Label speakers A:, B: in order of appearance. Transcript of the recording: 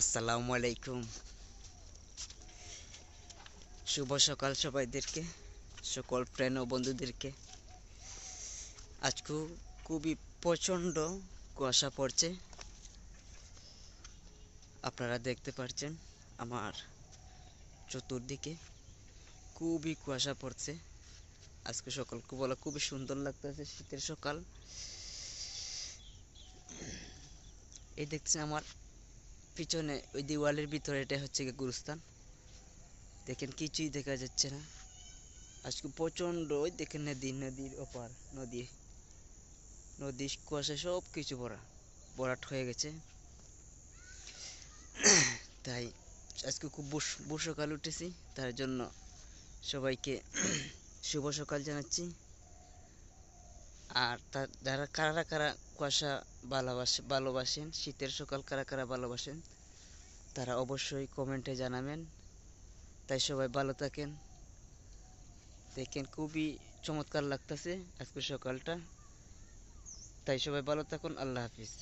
A: আসসালামু আলাইকুম। শুভ সকাল সবাইদেরকে, সকল ফ্রেন্ড ও বন্ধুদেরকে। আজকে খুবই প্রচণ্ড কুয়াশা পড়ছে। আপনারা দেখতে পাচ্ছেন আমার চতুর্দিকে খুবই কুয়াশা পড়ছে। আজকে সকালকে বলা খুবই সুন্দর লাগতেছে শীতের সকাল। এই দেখছেন আমার পিছনে, ওই দেওয়ালের ভিতরে এটা হচ্ছে গিয়ে গুরুস্থান। দেখেন কিছুই দেখা যাচ্ছে না। আজকে প্রচণ্ড, ওই দেখেন নদী, নদীর ওপার, নদী। নদী, কুয়াশা সব কিছু ভরা, ভরাট হয়ে গেছে। তাই আজকে খুব বুস সকাল উঠেছি, তার জন্য সবাইকে শুভ সকাল জানাচ্ছি। আর যারা কারা কারা কুয়াশা ভালোবাসে, ভালোবাসেন, শীতের সকাল কারা কারা ভালোবাসেন, তারা অবশ্যই কমেন্টে জানাবেন। তাই সবাই ভালো থাকেন। দেখেন খুবই চমৎকার লাগতেছে আজকে সকালটা। তাই সবাই ভালো থাকুন, আল্লাহ হাফিজ।